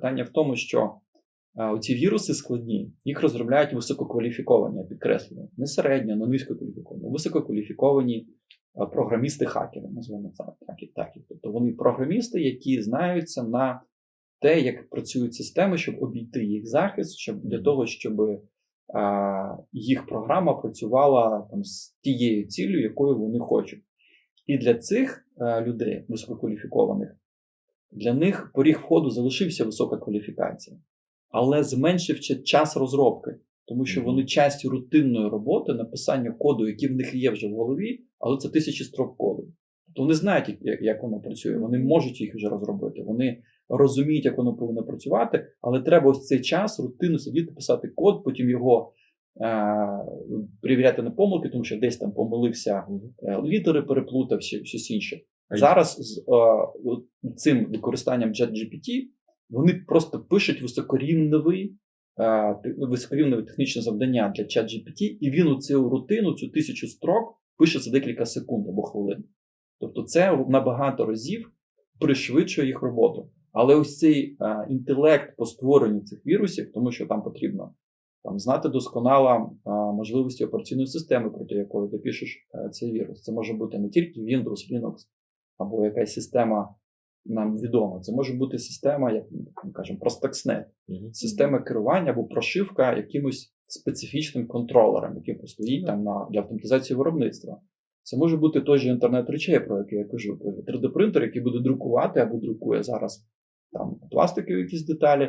Питання в тому, що е, ці віруси складні, їх розробляють висококваліфіковані, я підкреслюю, не середньо, не низькокваліфіковані, висококваліфіковані е, програмісти-хакери, називаємо це так і так. Тобто вони програмісти, які знаються на те, як працюють системи, щоб обійти їх захист, щоб для того, щоб е, їх програма працювала там з тією ціллю, якою вони хочуть. І для цих людей висококваліфікованих, для них поріг входу залишився висока кваліфікація, але зменшився час розробки, тому що вони часть рутинної роботи, написання коду, який в них є вже в голові, але це тисячі строк коду. Тобто вони знають, як, як воно працює, вони можуть їх вже розробити. Вони розуміють, як воно повинно працювати, але треба ось цей час рутинно сидіти, писати код, потім його е- перевіряти на помилки, тому що десь там помилився е, літери, переплутав щось інше. Зараз з е, цим використанням ChatGPT вони просто пишуть високорівневий, е, високорівневе технічне завдання для ChatGPT, і він у цю рутину, цю тисячу строк пише за декілька секунд або хвилин. Тобто це на багато разів пришвидшує їх роботу. Але ось цей е, інтелект по створенню цих вірусів, тому що там потрібно там, знати досконало е, можливості операційної системи, проти якої ти пишеш е, цей вірус. Це може бути не тільки Windows, Linux або якась система нам відома. Це може бути система, як ми кажемо, Prostuxnet, Мгм. система керування або прошивка якимось специфічним контролером, який стоїть там на, для автоматизації виробництва. Це може бути той же інтернет речей, про який я кажу. 3D-принтер, який буде друкувати або друкує зараз там пластикові якісь деталі,